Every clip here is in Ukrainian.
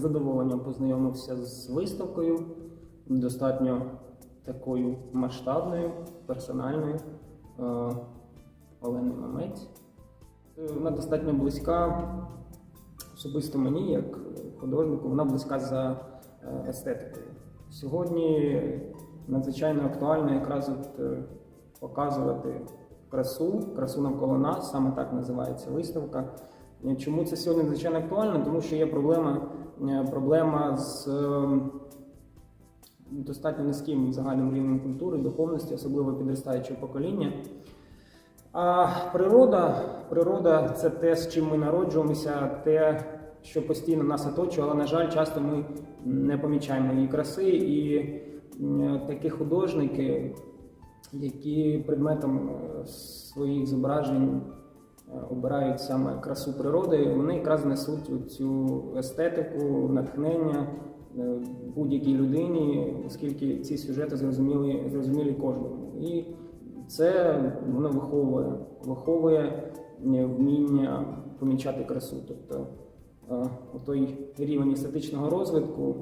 задоволенням познайомився з виставкою, достатньо такою масштабною, персональною е, Олени Мамець. Е, Вона достатньо близька особисто мені, як художнику, вона близька за е, естетикою. Сьогодні надзвичайно актуально якраз от показувати красу, красу навколо нас, саме так називається виставка. Е, Чому це сьогодні надзвичайно актуально? Тому що є проблема, е, проблема з е, достатньо низьким загальним рівнем культури, духовності, особливо підростаючого покоління. А природа, природа це те, з чим ми народжуємося, те, що постійно нас оточує, але, на жаль, часто ми не помічаємо її краси. І такі художники, які предметом е, своїх зображень е, обирають саме красу природи, вони якраз несуть цю естетику, натхнення е, будь-якій людині, оскільки ці сюжети зрозумілі, зрозумілі кожному. І це воно виховує, виховує е, вміння помічати красу. Тобто е, той рівень естетичного розвитку,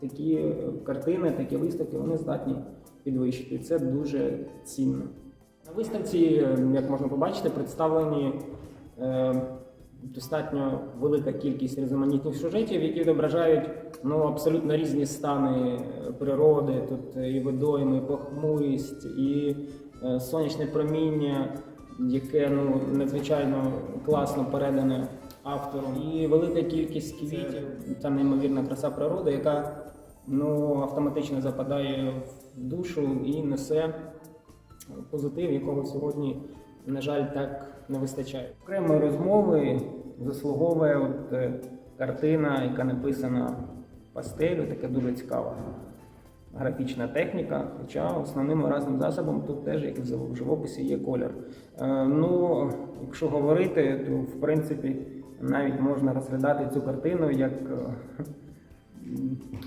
такі картини, такі виставки, вони здатні підвищити. І це дуже цінно. На виставці, е, як можна побачити, представлені е, достатньо велика кількість різноманітних сюжетів, які відображають ну, абсолютно різні стани е, природи. Тут і водойми, і похмурість, і е, сонячне проміння, яке ну, надзвичайно класно передане автором, і велика кількість квітів та неймовірна краса природи, яка ну, автоматично западає в душу і несе позитив, якого сьогодні, на жаль, так не вистачає. Окремої розмови заслуговує от, е, картина, яка написана пастелю, така дуже цікава графічна техніка. Хоча основним виразним засобом тут теж, як і в живописі, є колір. Е, ну, якщо говорити, то в принципі навіть можна розглядати цю картину як е,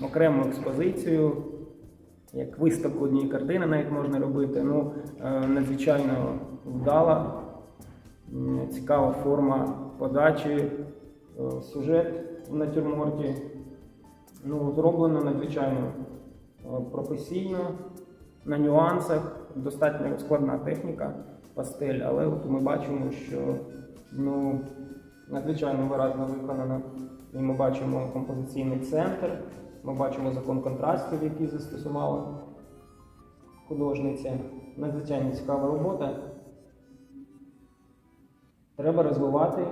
окрему експозицію як виставку однієї картини навіть можна робити. Ну, е, надзвичайно вдала, цікава форма подачі, е, сюжет в натюрморті. Ну, зроблено надзвичайно е, професійно, на нюансах, достатньо складна техніка, пастель, але от ми бачимо, що ну, надзвичайно виразно виконано. І ми бачимо композиційний центр, ми бачимо закон контрастів, який застосувала художниця. Надзвичайно цікава робота. Треба розвивати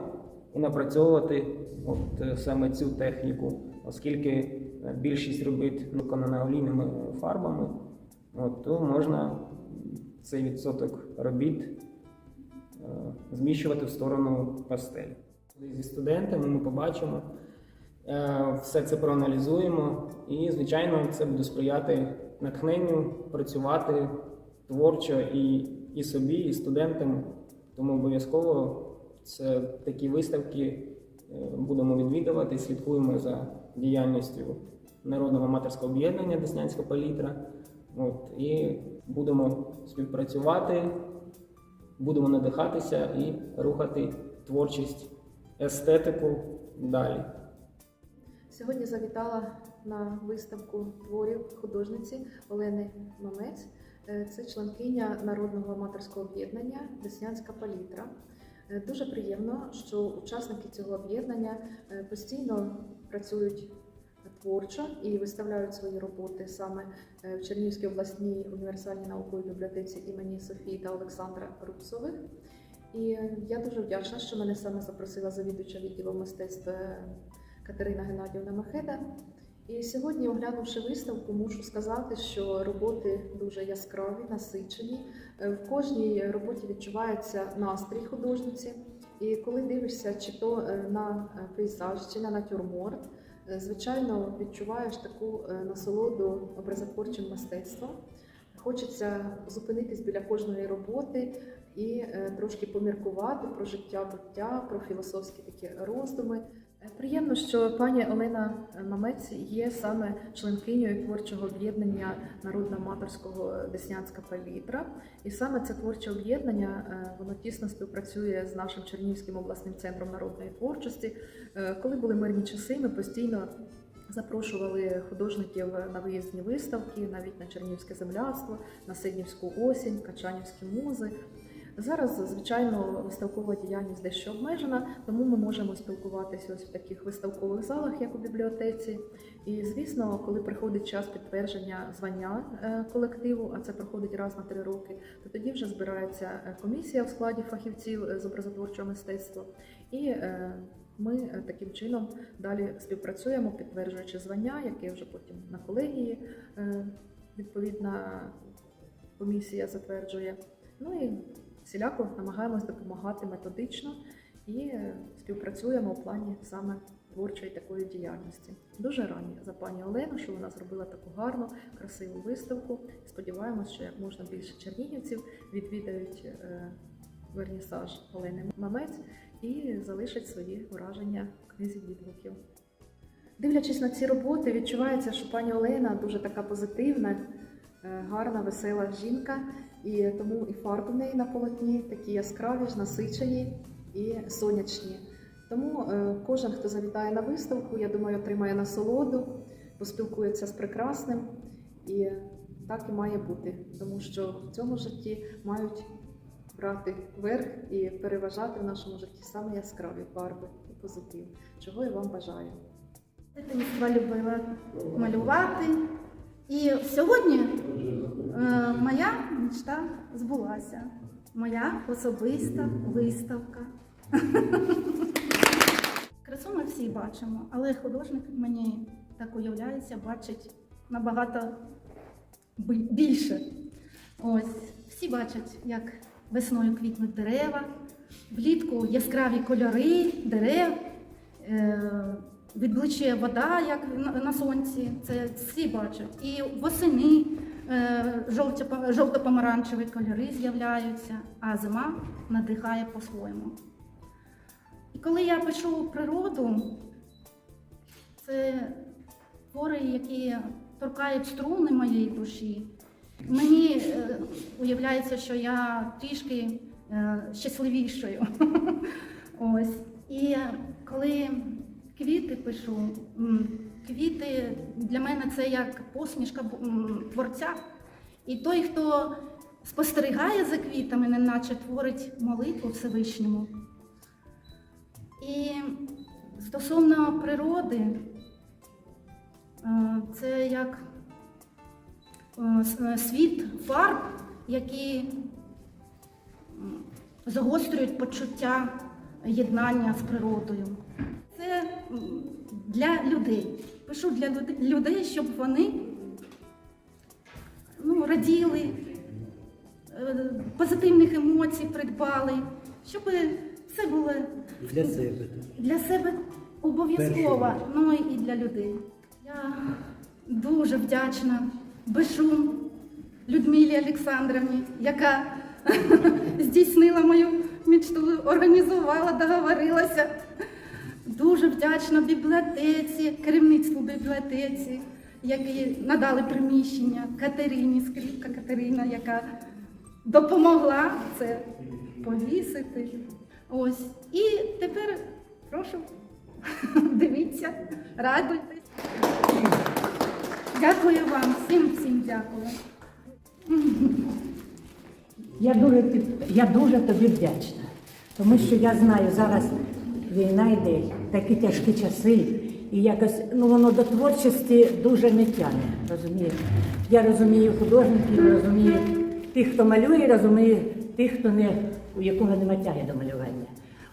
і напрацьовувати от е, саме цю техніку, оскільки е, більшість робіт виконана олійними фарбами, от, то можна цей відсоток робіт е, зміщувати в сторону пастель. Зі студентами ми побачимо, все це проаналізуємо, і, звичайно, це буде сприяти натхненню працювати творчо і, і собі, і студентам. Тому обов'язково це такі виставки е, будемо відвідувати, слідкуємо за діяльністю Народного аматорського об'єднання Деснянська палітра. От, і будемо співпрацювати, будемо надихатися і рухати творчість, естетику далі. Сьогодні завітала на виставку творів художниці Олени Мамець. Е, Це членкиня Народного аматорського об'єднання Деснянська палітра. Е, Дуже приємно, що учасники цього об'єднання е, постійно працюють творчо і виставляють свої роботи саме в Чернігівській обласній універсальній науковій бібліотеці імені Софії та Олександра Рубцових. І я дуже вдячна, що мене саме запросила завідувача відділу мистецтв Катерина Геннадівна Махеда. І сьогодні, оглянувши виставку, мушу сказати, що роботи дуже яскраві, насичені. Е, В кожній роботі відчувається настрій художниці. І коли дивишся, чи то е, на е, пейзаж, чи на натюрморт, звичайно, відчуваєш таку насолоду образотворчим мистецтвом. Хочеться зупинитись біля кожної роботи і трошки поміркувати про життя буття, про філософські такі роздуми. Приємно, що пані Олена Мамець є саме членкинею творчого об'єднання народно-аматорського Деснянська палітра. І саме це творче об'єднання е, воно тісно співпрацює з нашим Чернігівським обласним центром народної творчості. Е, Коли були мирні часи, ми постійно запрошували художників на виїзні виставки, навіть на Чернігівське земляцтво, на Сиднівську осінь, Качанівські музи. Зараз, звичайно, виставкова діяльність дещо обмежена, тому ми можемо спілкуватися ось в таких виставкових залах, як у бібліотеці. І звісно, коли приходить час підтвердження звання е, колективу, а це проходить раз на три роки, то тоді вже збирається е, комісія в складі фахівців е, з образотворчого мистецтва. І ми таким чином далі співпрацюємо, підтверджуючи звання, яке вже потім на колегії відповідна комісія затверджує. Ну і всіляко намагаємось допомагати методично і е, співпрацюємо у плані саме творчої такої діяльності. Дуже раді за пані Олену, що вона зробила таку гарну, красиву виставку. Сподіваємось, що як можна більше чернігівців відвідають е, вернісаж Олени Мамець і залишать свої враження в книзі відгуків. Дивлячись на ці роботи, відчувається, що пані Олена дуже така позитивна, гарна, весела жінка, і тому і фарби в неї на полотні такі яскраві, ж, насичені і сонячні. Тому е, кожен, хто завітає на виставку, я думаю, отримає насолоду, поспілкується з прекрасним. І так і має бути, тому що в цьому житті мають брати верх і переважати в нашому житті саме яскраві фарби і позитив, чого я вам бажаю. З любила малювати. І сьогодні е, моя мечта збулася. Моя особиста виставка. Красу ми всі бачимо, але художник мені так уявляється, бачить набагато більше. Ось всі бачать, як весною квітнуть дерева, влітку яскраві кольори дерев. Е, відбличує вода, як на, сонці, це всі бачать. І восени е, жовто-помаранчеві кольори з'являються, а зима надихає по-своєму. І коли я пишу природу, це твори, які торкають струни моєї душі. Мені е, уявляється, що я трішки е, щасливішою. Ось. І коли квіти пишу, квіти для мене це як посмішка творця. І той, хто спостерігає за квітами, неначе творить молитву Всевишньому. І стосовно природи, е, це як е, е, світ фарб, які загострюють почуття єднання з природою. Це для людей. Пишу для людей, щоб вони ну, раділи, е, позитивних емоцій придбали, щоб це було Для себе. для себе обов'язково, ну і для людей. Я дуже вдячна Бешун Людмилі Олександровні, яка здійснила мою мечту, організувала, договорилася. Дуже вдячна бібліотеці, керівництву бібліотеці, які надали приміщення Катерині, скрипка Катерина, яка допомогла це повісити. Ось. І тепер прошу, дивіться, радуйтесь. Дякую вам, всім всім дякую. Я дуже, я дуже тобі вдячна, тому що я знаю, зараз війна йде, такі тяжкі часи, і якось ну воно до творчості дуже не тягне. Розумієш? Я розумію художників, розумію тих, хто малює, розумію тих, хто не у якого немає тяги до малювання.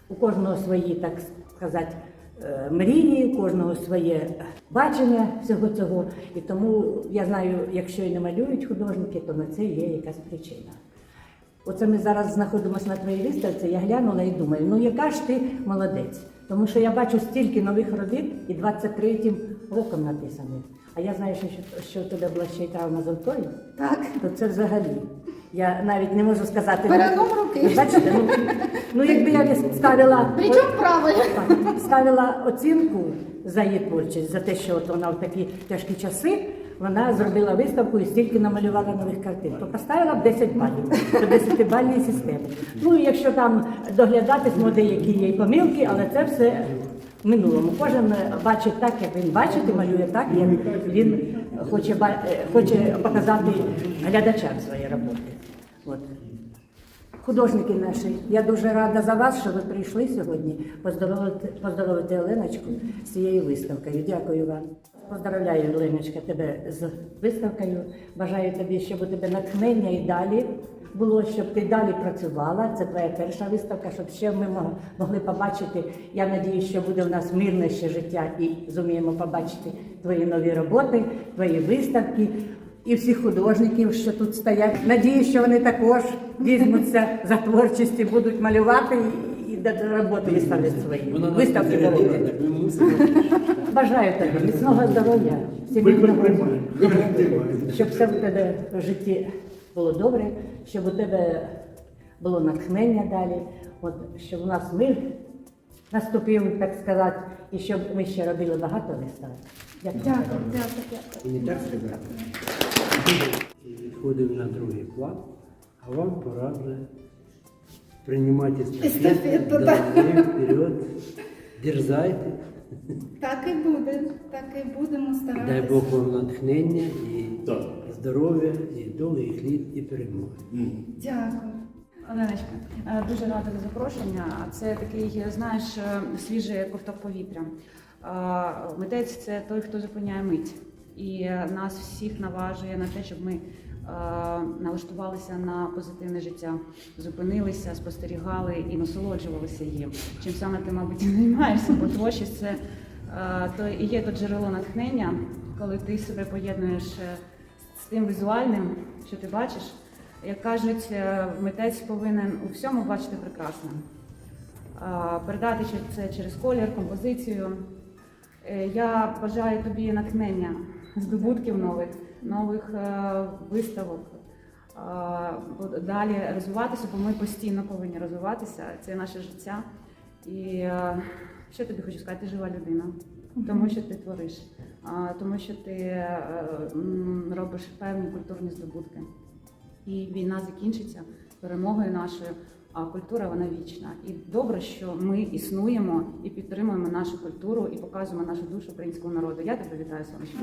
У кожного свої, так сказати, е, мрії, у кожного своє бачення всього цього. І тому я знаю, якщо і не малюють художники, то на це є якась причина. Оце ми зараз знаходимося на твоїй виставці, я глянула і думаю, ну яка ж ти молодець. Тому що я бачу стільки нових робіт і 23-м роком написаних. А я знаю, що, що у тебе була ще й травма з рукою, Так. то це взагалі. Я навіть не можу сказати. Перелом руки. Бачите, ну, ну якби я ставила. Причому правою. Ставила оцінку за її творчість, за те, що от вона в такі тяжкі часи вона зробила виставку і стільки намалювала нових картин. То поставила б 10 балів до 10 бальної системи. Ну і якщо там доглядатись, може, деякі є помилки, але це все в минулому. Кожен бачить так, як він бачить, і малює так, як він хоче, е, хоче показати глядачам свої роботи. От. Художники наші, я дуже рада за вас, що ви прийшли сьогодні поздоровити, поздоровити Оленочку з цією виставкою. Дякую вам. Поздравляю, Оленочка, тебе з виставкою. Бажаю тобі, щоб у тебе натхнення і далі було, щоб ти далі працювала. Це твоя перша виставка, щоб ще ми мо- могли побачити. Я надію, що буде в нас мирне ще життя і зуміємо побачити твої нові роботи, твої виставки і всіх художників, що тут стоять. Надію, що вони також візьмуться за творчість і будуть малювати і, до роботи виставлять свої виставки. робити. Бажаю тобі міцного здоров'я, сімейного, щоб все в тебе в житті було добре, щоб у тебе було натхнення далі, от щоб у нас мир наступив, так сказати, і щоб ми ще робили багато. Дякую. Дякую, дякую, дякую. І так. Відходимо на другий план, а вам пора вже приймати естафету. Так. вперед, дерзайте. Так і буде, так і будемо Дай. Бог вам натхнення і здоров'я, і довгих літ, і перемоги. Дякую. Оленочка, е, дуже рада за запрошення. Це такий, знаєш, е, свіжий ковток повітря. Е, Митець це той, хто зупиняє мить. І нас всіх наважує на те, щоб ми е, налаштувалися на позитивне життя, зупинилися, спостерігали і насолоджувалися їм. Чим саме ти, мабуть, і займаєшся, бо творчість це е, то і є то джерело натхнення, коли ти себе поєднуєш е, з тим візуальним, що ти бачиш. Як кажуть, митець повинен у всьому бачити прекрасне. Передати це через колір, композицію. Я бажаю тобі натхнення, здобутків нових, нових е, виставок. Далі розвиватися, бо ми постійно повинні розвиватися. Це наше життя. І е, що тобі хочу сказати, ти жива людина, тому що ти твориш, тому що ти е, робиш певні культурні здобутки. І війна закінчиться перемогою нашою, а культура вона вічна. І добре, що ми існуємо і підтримуємо нашу культуру і показуємо нашу душу українського народу. Я тебе вітаю, сонечко.